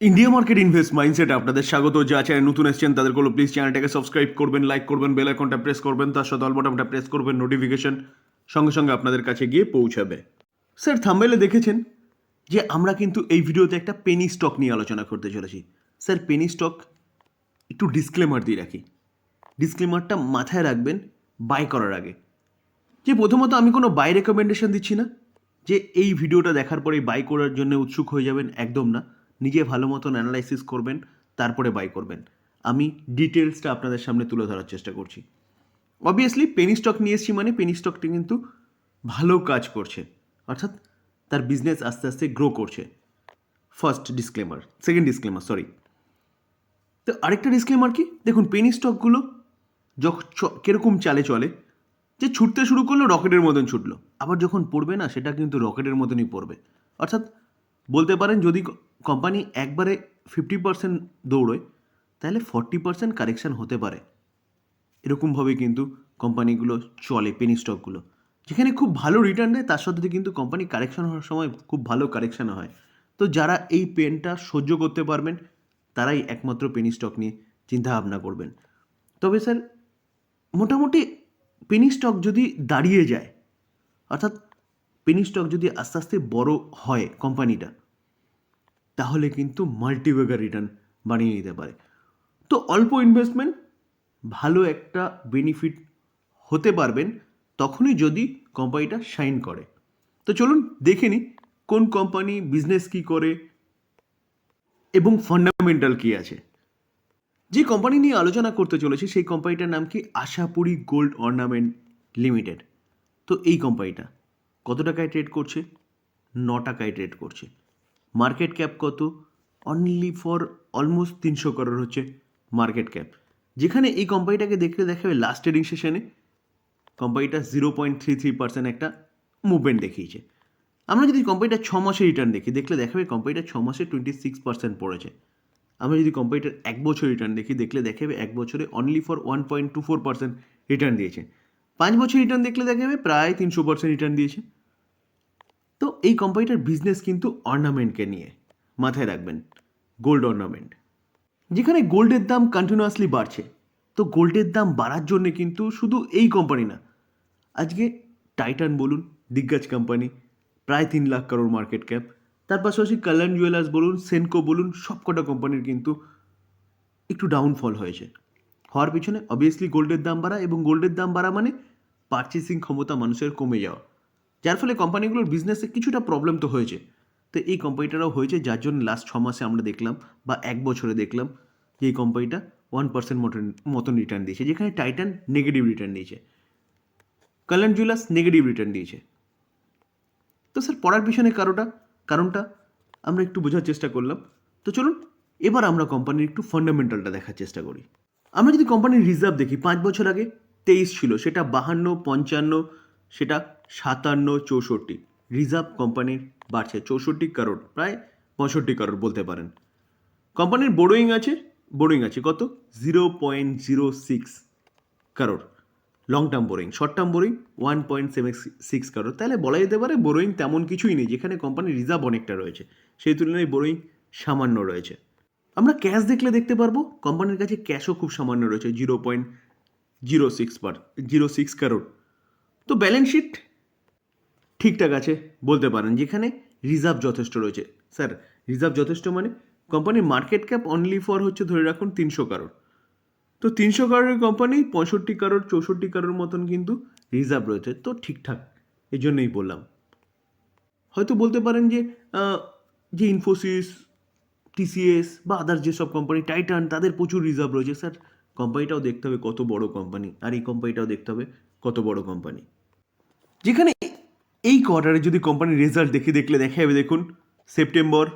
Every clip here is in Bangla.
ইন্ডিয়া মার্কেট ইনভেস্ট মাইন্ডসেট আপনাদের স্বাগত। যা চ্যানেল নতুন এসেছেন তাদেরগুলো প্লিজ চ্যানেলটাকে সাবস্ক্রাইব করবেন লাইক করবেন বেল আইকনটা প্রেস করবেন, তার সাথে অলবটনটা প্রেস করবেন নোটিফিকেশন সঙ্গে সঙ্গে আপনাদের কাছে গিয়ে পৌঁছাবে। স্যার থাম্বেলে দেখেছেন যে আমরা কিন্তু এই ভিডিওতে একটা পেনি স্টক নিয়ে আলোচনা করতে চলেছি। স্যার পেনি স্টক একটু ডিসক্লেমার দিয়ে রাখি। ডিসক্লেমারটা মাথায় রাখবেন বাই করার আগে। যে প্রথমত আমি কোনো বাই রেকমেন্ডেশন দিচ্ছি না, যে এই ভিডিওটা দেখার পরেই বাই করার জন্য উৎসুক হয়ে যাবেন একদম না। নিজে ভালো মতন অ্যানালাইসিস করবেন, তারপরে বাই করবেন। আমি ডিটেলসটা আপনাদের সামনে তুলে ধরার চেষ্টা করছি। অবভিয়াসলি পেনি স্টক নিয়ে এসেছি মানে পেনি স্টকটি কিন্তু ভালো কাজ করছে। অর্থাৎ তার বিজনেস আস্তে আস্তে গ্রো করছে। First disclaimer second disclaimer sorry তো আরেকটা ডিসক্লেমার কি? দেখুন পেনি স্টকগুলো যখন কীরকম চালে চলে, যে ছুটতে শুরু করল, রকেটের মতন ছুটলো। আবার যখন পড়বে না, সেটা কিন্তু রকেটের মতনই পড়বে। অর্থাৎ বলতে পারেন যদি কোম্পানি একবারে ফিফটি পার্সেন্ট দৌড়োয়, তাহলে ফর্টি পার্সেন্ট কারেকশান হতে পারে। এরকমভাবে কিন্তু কোম্পানিগুলো চলে পেনি স্টকগুলো যেখানে খুব ভালো রিটার্ন দেয় তার সাথে কিন্তু কোম্পানি কারেকশন হওয়ার সময় খুব ভালো কারেকশান হয়। তো যারা এই পেনটা সহ্য করতে পারবেন, তারাই একমাত্র পেনি স্টক নিয়ে চিন্তা ভাবনা করবেন। তবে স্যার, মোটামুটি পেনি স্টক যদি দাঁড়িয়ে যায়, অর্থাৎ পেনি স্টক যদি আস্তে আস্তে বড় হয় কোম্পানিটা তাহলে কিন্তু মাল্টিবেগার রিটার্ন বানিয়ে নিতে পারে। তো অল্প ইনভেস্টমেন্ট ভালো একটা বেনিফিট হতে পারবেন তখনই যদি কোম্পানিটা শাইন করে। তো চলুন দেখে নিই কোন কোম্পানি বিজনেস কী করে এবং ফান্ডামেন্টাল কী আছে। যে কোম্পানি নিয়ে আলোচনা করতে চলেছি, সেই কোম্পানিটার নাম কি আশাপুরি গোল্ড অর্নামেন্ট লিমিটেড। তো এই কোম্পানিটা কত টাকায় ট্রেড করছে? ন টাকায় ট্রেড করছে। মার্কেট ক্যাপ কত? অনলি ফর অলমোস্ট তিনশো করোড় হচ্ছে মার্কেট ক্যাপ যেখানে এই কোম্পানিটাকে দেখলে দেখাবে লাস্ট ট্রেডিং সেশনে কোম্পানিটা zero point three three percent একটা মুভমেন্ট দেখিয়েছে। আমরা যদি কোম্পানিটা ছ মাসে রিটার্ন দেখি, দেখলে দেখাবে কোম্পানিটা ছ মাসে টোয়েন্টি সিক্স পার্সেন্ট পড়েছে। আমরা যদি কোম্পানিটার এক বছর রিটার্ন দেখি, দেখলে দেখাবে এক বছরে only for one point two four percent return দিয়েছে। পাঁচ বছর রিটার্ন দেখলে দেখাবে প্রায় তিনশো পার্সেন্ট রিটার্ন দিয়েছে। এই কোম্পানিটার বিজনেস কিন্তু অর্নামেন্টকে নিয়ে। মাথায় রাখবেন গোল্ড অর্নামেন্ট যেখানে গোল্ডের দাম কন্টিনিউয়াসলি বাড়ছে। তো গোল্ডের দাম বাড়ার জন্য কিন্তু শুধু এই কোম্পানি না। আজকে টাইটান বলুন দিগ্গজ কোম্পানি প্রায় তিন লাখ কারোর মার্কেট ক্যাপ তার পাশাপাশি কল্যাণ জুয়েলার্স বলুন সেনকো বলুন, সবকটা কোম্পানির কিন্তু একটু ডাউনফল হয়েছে। হওয়ার পিছনে অবভিয়াসলি গোল্ডের দাম বাড়া এবং গোল্ডের দাম বাড়া মানে পারচেসিং ক্ষমতা মানুষের কমে যাওয়া। যার ফলে কোম্পানিগুলোর বিজনেসে কিছুটা প্রবলেম তো হয়েছে। তো এই কোম্পানিটারও হয়েছে, যার জন্য লাস্ট ছ মাসে আমরা দেখলাম বা এক বছরে দেখলাম যে এই কোম্পানিটা ওয়ান পার্সেন্ট মতন মতন রিটার্ন দিয়েছে, যেখানে টাইটান নেগেটিভ রিটার্ন দিয়েছে। কল্যাণ জুয়েলার্স নেগেটিভ রিটার্ন দিয়েছে। তো স্যার পড়ার পিছনে কারোটা কারণটা আমরা একটু বোঝার চেষ্টা করলাম। তো চলুন, এবার আমরা কোম্পানির একটু ফান্ডামেন্টালটা দেখার চেষ্টা করি। আমরা যদি কোম্পানির রিজার্ভ দেখি, পাঁচ বছর আগে তেইশ ছিল, সেটা বাহান্ন, পঞ্চান্ন, সেটা সাতান্ন চৌষট্টি। রিজার্ভ কোম্পানির বাড়ছে চৌষট্টি কারোর, প্রায় পঁয়ষট্টি কারোর বলতে পারেন। কোম্পানির বোরোয়িং আছে বোরোয়িং আছে কত? Zero point zero six crore. Long term borrowing short term borrowing one point seven six crore. তাহলে বলা যেতে পারে বোরোয়িং তেমন কিছুই নেই, যেখানে কোম্পানির রিজার্ভ অনেকটা রয়েছে। সেই তুলনায় বোরোয়িং সামান্য রয়েছে। আমরা ক্যাশ দেখলে দেখতে পারব, কোম্পানির কাছে ক্যাশও খুব সামান্য রয়েছে zero point zero six per zero six crore. তো ব্যালেন্স শিট ঠিকঠাক আছে বলতে পারেন, যেখানে রিজার্ভ যথেষ্ট রয়েছে। স্যার, রিজার্ভ যথেষ্ট মানে কোম্পানির মার্কেট ক্যাপ অনলি ফর হচ্ছে ধরে রাখুন তিনশো কারোর। তো তিনশো কারোর কোম্পানি পঁয়ষট্টি কারোর, চৌষট্টি কারোর মতন কিন্তু রিজার্ভ রয়েছে। তো ঠিকঠাক, এই জন্যই বললাম। হয়তো বলতে পারেন যে যে ইনফোসিস টিসিএস বা আদার্স যেসব কোম্পানি টাইটান তাদের প্রচুর রিজার্ভ রয়েছে। স্যার কোম্পানিটাও দেখতে হবে কত বড় কোম্পানি আর এই কোম্পানিটাও দেখতে হবে কত বড় কোম্পানি যেখানে এই কোয়ার্টারে যদি কোম্পানির রেজাল্ট দেখে দেখলে দেখা যাবে, দেখুন সেপ্টেম্বর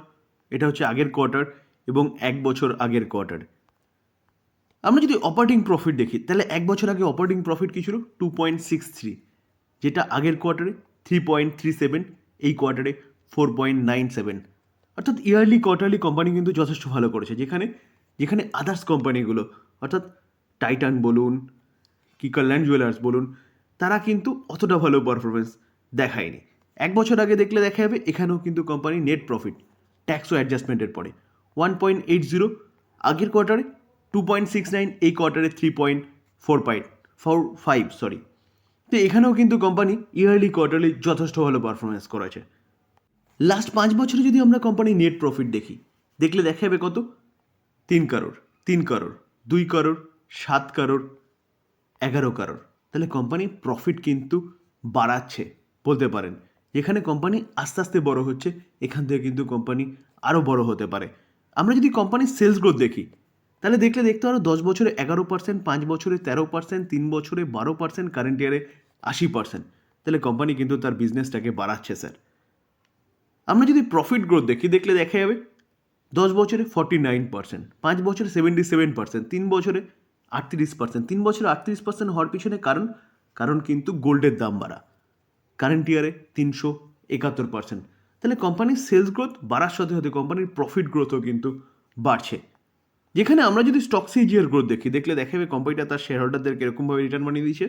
এটা হচ্ছে আগের কোয়ার্টার এবং এক বছর আগের কোয়ার্টার আমরা যদি অপারেটিং প্রফিট দেখি, তাহলে এক বছর আগে অপারেটিং প্রফিট কী ছিল? টু পয়েন্ট সিক্স থ্রি যেটা আগের কোয়ার্টারে থ্রি পয়েন্ট থ্রি সেভেন এই কোয়ার্টারে ফোর পয়েন্ট নাইন সেভেন অর্থাৎ ইয়ারলি কোয়ার্টারলি কোম্পানি কিন্তু যথেষ্ট ভালো করেছে, যেখানে যেখানে আদার্স কোম্পানিগুলো অর্থাৎ টাইটান বলুন কি কল্যাণ জুয়েলার্স বলুন, তারা কিন্তু অতটা ভালো পারফরমেন্স দেখায়নি। এক বছর আগে দেখলে দেখা যাবে, এখানেও কিন্তু কোম্পানি নেট প্রফিট ট্যাক্স ও অ্যাডজাস্টমেন্টের পরে। ওয়ান পয়েন্ট এইট জিরো আগের কোয়ার্টারে টু পয়েন্ট সিক্স নাইন এই কোয়ার্টারে three point four point four five sorry তো এখানেও কিন্তু কোম্পানি ইয়ারলি কোয়ার্টারলি যথেষ্ট ভালো পারফরমেন্স করেছে। লাস্ট পাঁচ বছরে যদি আমরা কোম্পানির নেট প্রফিট দেখি, দেখলে দেখা যাবে কত? তিন কারোর তিন কারোর, দুই কারোর, সাত কারোর, এগারো কারোর। তাহলে কোম্পানি প্রফিট কিন্তু বাড়াচ্ছে। বলতে পারেন। এখানে কোম্পানি আস্তে আস্তে বড় হচ্ছে, এখান থেকে কিন্তু কোম্পানি আরও বড় হতে পারে। আমরা যদি কোম্পানির সেলস গ্রোথ দেখি, তাহলে দেখলে দেখতে পারো দশ বছরে এগারো পার্সেন্ট পাঁচ বছরে তেরো পার্সেন্ট তিন বছরে বারো পার্সেন্ট কারেন্ট ইয়ারে আশি পার্সেন্ট তাহলে কোম্পানি কিন্তু তার বিজনেসটাকে বাড়াচ্ছে স্যার আমরা যদি প্রফিট গ্রোথ দেখি, দেখলে দেখা যাবে দশ বছরে ফর্টি নাইন পার্সেন্ট পাঁচ বছরে সেভেন্টি সেভেন পার্সেন্ট তিন বছরে আটত্রিশ পার্সেন্ট তিন বছরে আটত্রিশ পার্সেন্ট হওয়ার পিছনে কারণ কারণ কিন্তু গোল্ডের দাম বাড়া। কারেন্ট ইয়ারে তিনশো একাত্তর পার্সেন্ট তাহলে কোম্পানির সেলস গ্রোথ বাড়ার সাথে সাথে কোম্পানির প্রফিট গ্রোথও কিন্তু বাড়ছে। যেখানে আমরা যদি স্টক সিজিয়ার গ্রোথ দেখি, দেখলে দেখা যাবে কোম্পানিটা তার শেয়ার হোল্ডারদেরকে এরকমভাবে রিটার্ন বানিয়ে দিয়েছে।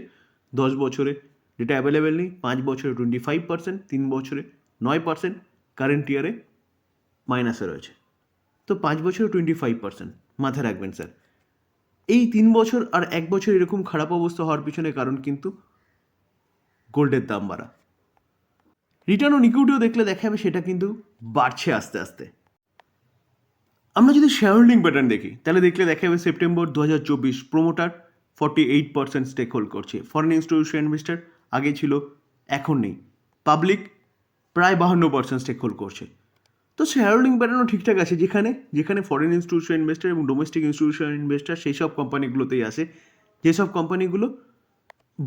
দশ বছরে যেটা অ্যাভেলেবেল নেই, পাঁচ বছরে টোয়েন্টি ফাইভ পার্সেন্ট তিন বছরে নয় পার্সেন্ট কারেন্ট ইয়ারে মাইনাসে রয়েছে। তো পাঁচ বছরে টোয়েন্টি ফাইভ পার্সেন্ট মাথায় রাখবেন স্যার এই তিন বছর আর এক বছর এরকম খারাপ অবস্থা হওয়ার পিছনে কারণ কিন্তু গোল্ডের দাম বাড়া। রিটার্ন অন ইকুইটিও দেখলে দেখা যাবে সেটা কিন্তু বাড়ছে আস্তে আস্তে। আমরা যদি শেয়ার হোল্ডিং প্যাটার্ন দেখি, তাহলে দেখলে দেখা যাবে সেপ্টেম্বর দু হাজার চব্বিশ promoter forty eight percent stake hold করছে। ফরেন ইনস্টিটিউশন ইনভেস্টার আগে ছিল, এখন নেই। পাবলিক প্রায় বাহান্ন পার্সেন্ট স্টেক হোল্ড করছে। তো শেয়ার হোল্ডিং প্যাটার্নও ঠিকঠাক আছে যেখানে যেখানে ফরেন ইনস্টিটিউশন ইনভেস্টার এবং ডোমেস্টিক ইনস্টিটিউশন ইনভেস্টার সেই সব কোম্পানিগুলোতেই আসে যেসব কোম্পানিগুলো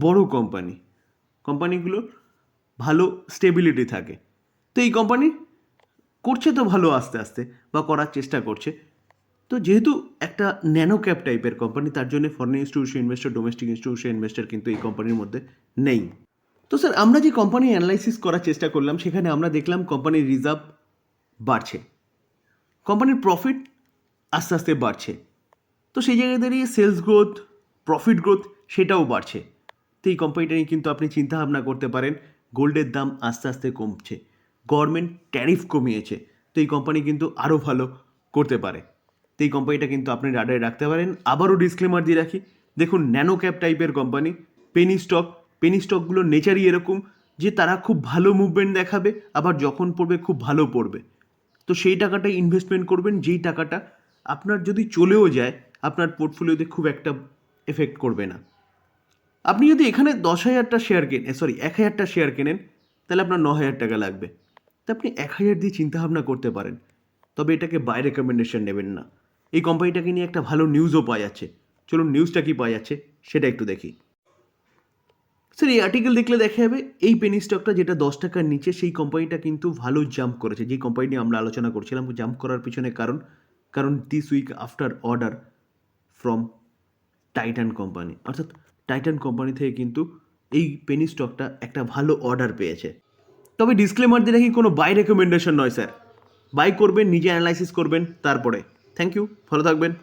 বড় কোম্পানি কোম্পানিগুলো ভালো স্টেবিলিটি থাকে। তো এই কোম্পানি করছে তো ভালো আস্তে আস্তে বা করার চেষ্টা করছে। তো যেহেতু একটা ন্যানো ক্যাপ টাইপের কোম্পানি তার জন্য foreign institution investor domestic institution investor কিন্তু এই কোম্পানির মধ্যে নেই। তো স্যার আমরা যে কোম্পানি অ্যানালাইসিস করার চেষ্টা করলাম, সেখানে আমরা দেখলাম কোম্পানির রিজার্ভ বাড়ছে। কোম্পানির প্রফিট আস্তে আস্তে বাড়ছে। তো সেই জায়গায় দাঁড়িয়ে সেলস গ্রোথ প্রফিট গ্রোথ সেটাও বাড়ছে। তো এই কোম্পানিটা নিয়ে কিন্তু আপনি চিন্তা ভাবনা করতে পারেন। গোল্ডের দাম আস্তে আস্তে কমছে। গভর্নমেন্ট ট্যারিফ কমিয়েছে। তো এই কোম্পানি কিন্তু আরও ভালো করতে পারে। তো এই কোম্পানিটা কিন্তু আপনি রাডারে রাখতে পারেন। আবারও ডিসক্লেমার দিয়ে রাখি, দেখুন ন্যানো ক্যাপ টাইপের কোম্পানি পেনি স্টক পেনি স্টকগুলোর নেচারই এরকম যে তারা খুব ভালো মুভমেন্ট দেখাবে, আবার যখন পড়বে খুব ভালো পড়বে। তো সেই টাকাটা ইনভেস্টমেন্ট করবেন, যেই টাকাটা আপনার যদি চলেও যায়, আপনার পোর্টফোলিওতে খুব একটা এফেক্ট করবে না। আপনি যদি এখানে দশ হাজারটা শেয়ার কেনেন সরি এক হাজারটা শেয়ার কেনেন, তাহলে আপনার ন হাজার টাকা লাগবে। তো আপনি এক হাজার দিয়ে চিন্তাভাবনা করতে পারেন, তবে এটাকে বাই রেকমেন্ডেশন নেবেন না। এই কোম্পানিটাকে নিয়ে একটা ভালো নিউজও পাওয়া যাচ্ছে। চলুন নিউজটা কি পাওয়া যাচ্ছে, সেটা একটু দেখি। স্যার এই আর্টিকেল দেখলে দেখা যাবে, এই পেনি স্টকটা যেটা দশ টাকার নিচে, সেই কোম্পানিটা কিন্তু ভালো জাম্প করেছে। যে কোম্পানি নিয়ে আমরা আলোচনা করছিলাম জাম্প করার পিছনে কারণ কারণ this week after order from Titan company অর্থাৎ টাইটান কোম্পানি থেকে কিন্তু এই পেনি স্টকটা একটা ভালো অর্ডার পেয়েছে। তবে ডিসক্লেমার দিয়ে রাখি, কোনো বাই রেকমেন্ডেশন নয় স্যার বাই করবেন, নিজে অ্যানালাইসিস করবেন, তারপরে। থ্যাংক ইউ ভালো থাকবেন।